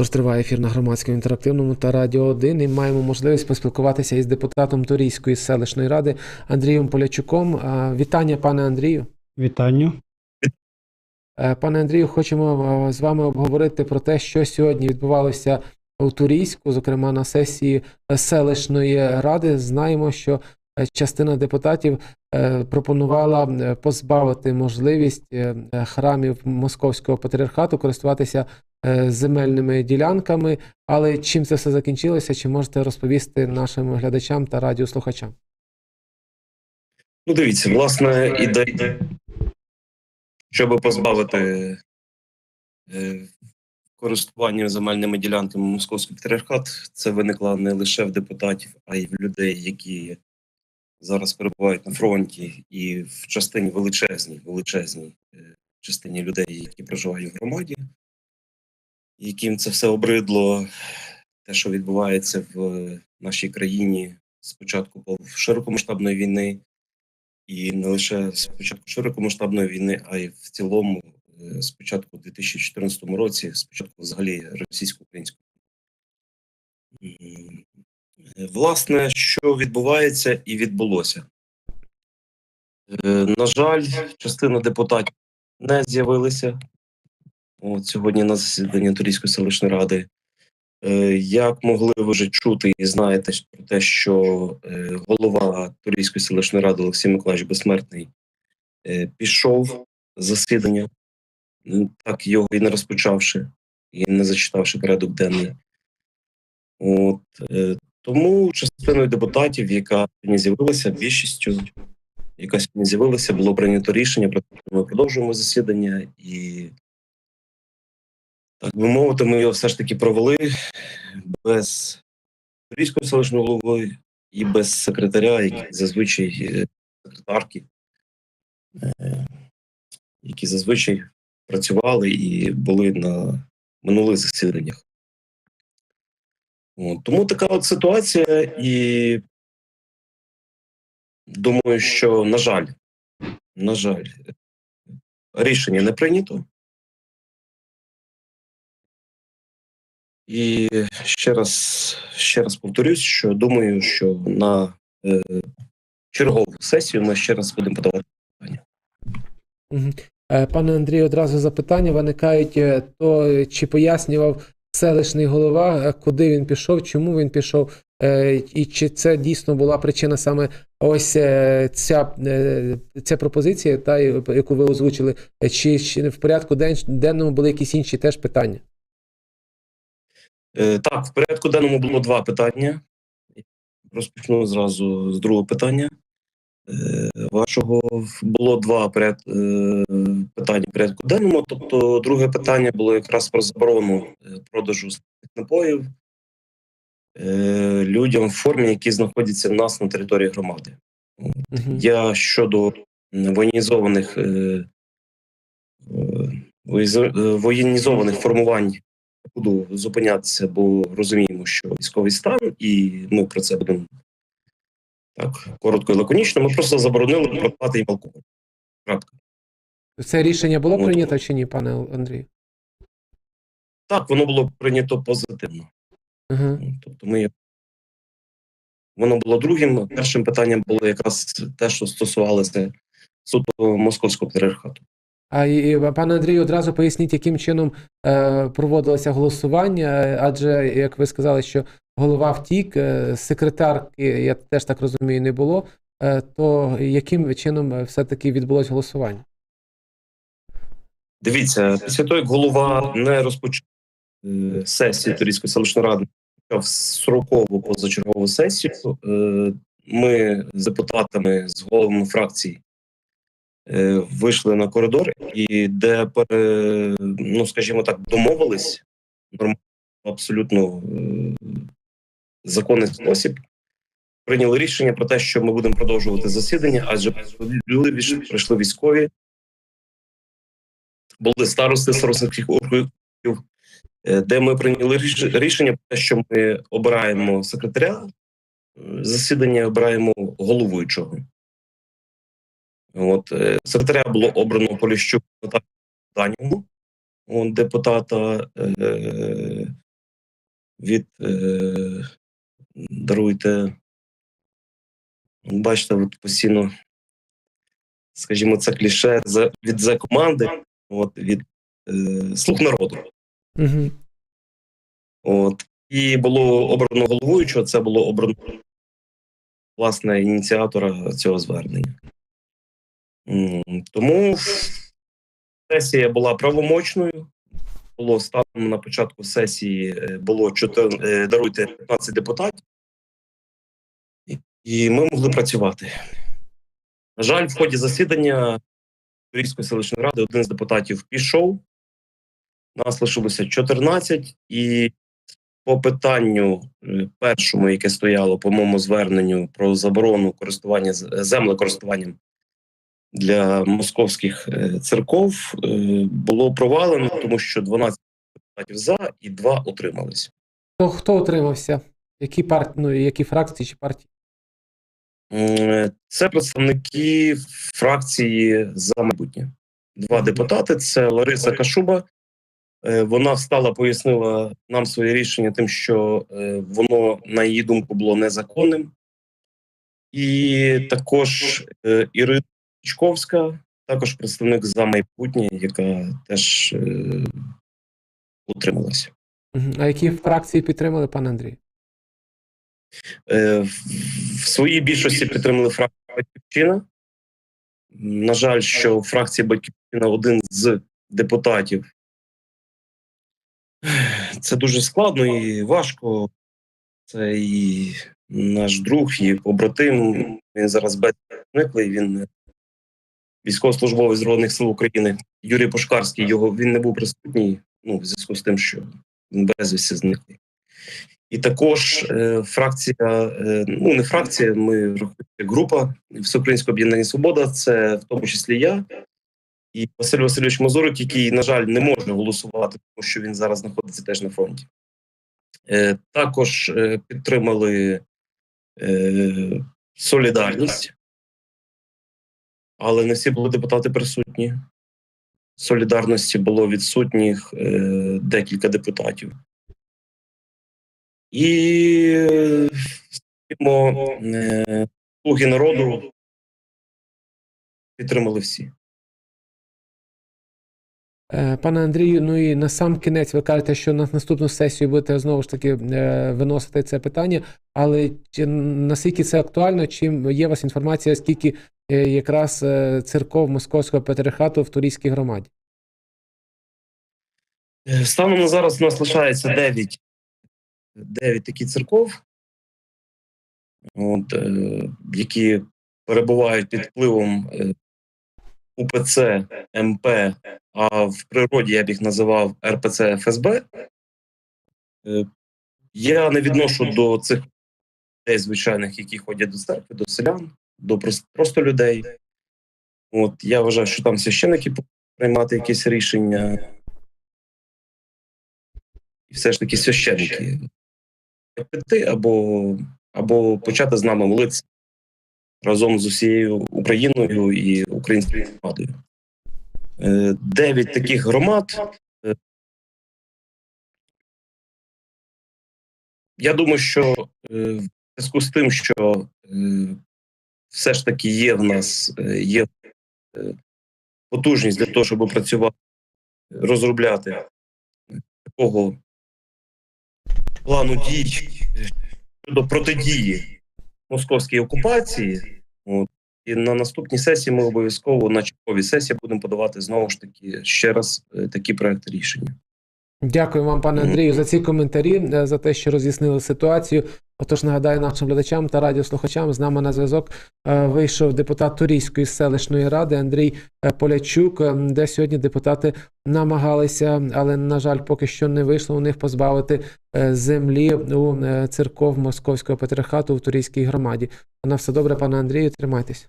Тож триває ефір на громадському інтерактивному та радіо 1 і маємо можливість поспілкуватися із депутатом Торійської селищної ради Андрієм Полячуком. Вітання, пане Андрію. Вітання. Е, Пане Андрію, хочемо е, з вами обговорити про те, що сьогодні відбувалося у Турійську, зокрема на сесії селищної ради. Знаємо, що е, частина депутатів пропонувала позбавити можливість храмів Московського патріархату користуватися земельними ділянками. Але чим це все закінчилося? Чи можете розповісти нашим глядачам та радіослухачам? Ну, дивіться, власне, ідея, щоб позбавити е, користування земельними ділянками Московський патріархат, це виникла не лише в депутатів, а й в людей, які зараз перебувають на фронті, і в частині величезній, величезній е, частині людей, які проживають в громаді, яким це все обридло, те, що відбувається в нашій країні з початку широкомасштабної війни. І не лише з початку широкомасштабної війни, а й в цілому е, з початку 2014 році, з початку взагалі російсько-української. Е, Власне, що відбувається і відбулося. Е, На жаль, частина депутатів не з'явилися от сьогодні на засіданні Турійської селищної ради. Е, Як могли ви вже чути і знаєте про те, що е, голова Турійської селищної ради Олексій Миколаївич Безсмертний е, пішов з засідання, так його і не розпочавши, і не зачитавши порядок денний. От, тому частиною депутатів, яка сьогодні з'явилася, більшістю, яка сьогодні з'явилася, було прийнято рішення про те, що ми продовжуємо засідання і так би мовити, ми його все ж таки провели без Турійської селищної голови і без секретаря, які зазвичай е, секретарки, е, які зазвичай працювали і були на минулих засіданнях. Тому така от ситуація, і думаю, що, на жаль, на жаль, рішення не прийнято. І ще раз, ще раз повторюсь, що думаю, що на е, чергову сесію ми ще раз будемо подавати питання. Е, Пане Андрію, одразу запитання виникають: е, то чи пояснював селищний голова, е, куди він пішов, чому він пішов, і чи це дійсно була причина саме ось ця, ця пропозиція, та яку ви озвучили, чи, чи в порядку ден, денному були якісь інші теж питання? Е, так, в порядку денному було два питання. Розпочну зразу з другого питання. Е, вашого було два поряд, е, питання в порядку денному. Тобто, друге питання було якраз про заборону продажу спиртних напоїв людям в формі, які знаходяться в нас на території громади. Мгм. Я щодо воєнізованих, воєнізованих формувань буду зупинятися, бо розуміємо, що військовий стан, і ми про це будемо так коротко і лаконічно. Ми просто заборонили продавати їм алкоголь. Кратко. Це рішення було От. прийнято чи ні, пане Андрію? Так, воно було прийнято позитивно. Ага. Тобто ми воно було другим. Першим питанням було якраз те, що стосувалося суто московського патріархату. А і, пане Андрію, одразу поясніть, яким чином е, проводилося голосування, адже, як ви сказали, що голова втік, е, секретарки, я теж так розумію, не було. Е, то яким чином е, все-таки відбулось голосування? Дивіться, після того, як голова не розпочав е, сесію Турійської селищної ради, почав срокову позачергову сесію, е, ми з депутатами, з головами фракцій вийшли на коридор, і де ну скажімо так, домовились нормально, абсолютно е, законний спосіб. Прийняли рішення про те, що ми будемо продовжувати засідання, адже люди прийшли військові, були старости старостинських округів, е, де ми прийняли рішення про те, що ми обираємо секретаря е, засідання, обираємо головуючого. От е, секретаря було обрано Поліщук Данівну, депутата е, від е, даруйте. Бачите, от постійно, скажімо, це кліше за- від за команди, от, від е, слуг народу. Угу. От. І було обрано головуючого, це було обрано власне ініціатора цього звернення. Тому сесія була правомочною. Було станом на початку сесії е, було 4, е, даруйте 15 депутатів, І- ми могли працювати. На жаль, в ході засідання Турійської селищної ради один з депутатів пішов. Нас лишилося 14, і по питанню е, першому, яке стояло по моєму зверненню про заборону користування землекористуванням для московських е, церков, е, було провалено, тому що 12 депутатів за і 2 утримались. То хто утримався? Які парт... ну, які фракції чи партії? Це представники фракції за майбутнє. Два депутати: це Лариса Кашуба. Е, Вона встала, пояснила нам своє рішення тим, що е, воно, на її думку, було незаконним. І також е, Ірина Чковська, також представник за майбутнє, яка теж е, утрималася. А які фракції підтримали, пане Андрій? Е, в- своїй більшості підтримали фракцію Батьківщина. На жаль, що в фракції Батьківщина один з депутатів. Це дуже складно і важко. Це і наш друг, і побратим. Він зараз беззниклий. Він військовослужбовець Збройних сил України. Юрій Пушкарський. Його він не був присутній. Ну, в зв'язку з тим, що він безвісті зниклий. І також е, фракція, е, ну не фракція, ми група Всеукраїнського об'єднання Свобода, це в тому числі я і Василь Васильович Мазурик, який, на жаль, не може голосувати, тому що він зараз знаходиться теж на фронті. Е, також е, підтримали е, солідарність, але не всі були депутати присутні. Солідарності було відсутніх е, декілька депутатів. І скажімо, е, слуги народу підтримали всі. Е, Пане Андрію, ну і на сам кінець ви кажете, що на наступну сесію будете знову ж таки е, виносити це питання. Але чи наскільки це актуально? Чи є у вас інформація, скільки якраз е, церков Московського патріархату в Турійській громаді? Е, Станом на зараз у нас лишається 9, 9 таких церков, от, е, які перебувають під впливом е, УПЦ МП, а в природі я б їх називав РПЦ ФСБ. Е, Я не відношу до цих людей звичайних, які ходять до церкви, до селян, до просто людей. От я вважаю, що там священики повинні приймати якісь рішення. І все ж таки священники піти або, або почати з нами молитися разом з усією Україною і українською громадою. Е, Дев'ять таких громад. Е, Я думаю, що е, в зв'язку з тим, що все ж таки є в нас е, є е, потужність для того, щоб працювати, розробляти такого плану дій щодо протидії московській окупації. От. І на наступній сесії ми обов'язково на черговій сесії будемо подавати знову ж таки ще раз е, такі проекти рішення. Дякую вам, пане Андрію, за ці коментарі, е, за те, що роз'яснили ситуацію. Отож, нагадаю нашим глядачам та радіослухачам, з нами на зв'язок е, вийшов депутат Турійської селищної ради Андрій е, Полячук, де сьогодні депутати намагалися, але, на жаль, поки що не вийшло у них позбавити землі у церков Московського патріархату в Турійській громаді. На все добре, пане Андрію, тримайтесь.